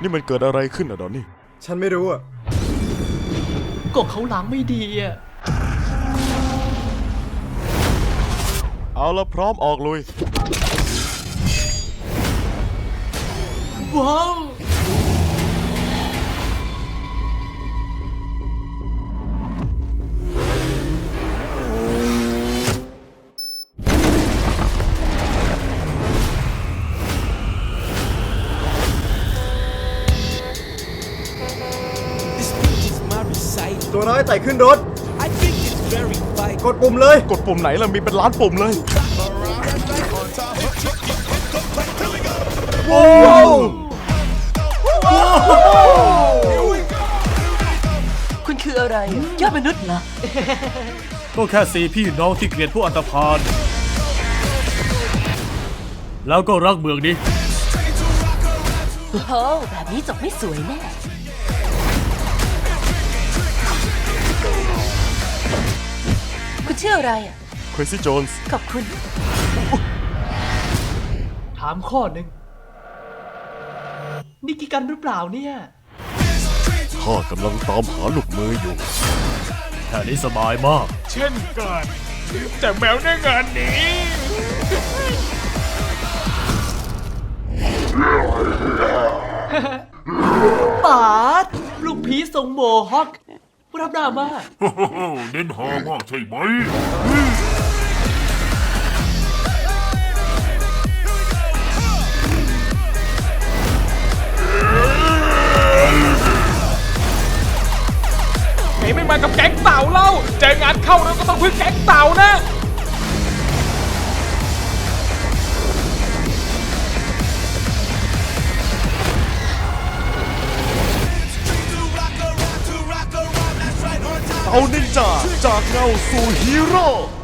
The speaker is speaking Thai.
นี่มันเกิดอะไรขึ้นอะดอนนี่ ฉันไม่รู้อะก็เขาล้างไม่ดีอะ เอาละพร้อมออกลุย ว้าว ตัวร้ายไต่ขึ้นรถ I think it's very vital. กดปุ่มเลย กดปุ่มไหนล่ะมีเป็นล้านปุ่มเลยว้าวคุณคืออะไรอะยอดมนุษย์เหรอ ก็แค่สี่พี่น้องที่เกลียดผู้อันตพานแล้วก็รักเมืองนี้ โอ้โหแบบนี้จบไม่สวยแน่ ชื่ออะไรอะ Crazy Jones ขอบคุณ ถามข้อหนึ่งนี่กี่กันหรือเปล่าเนี่ย ข้ากำลังตามหาลูกมืออยู่ แค่นี้สบายมาก เช่นกันแต่แมวในงานนี้ปาดลูกพีชทรงโมฮอค รับหน้ามากเน้นหอมากใช่ไหมไหนไม่มากับแก๊งเต่าเล่าเจองานเข้าเราก็ต้องพึ่งแก๊งเต่านะ เอานินจาจากเงาสู่ฮีโร่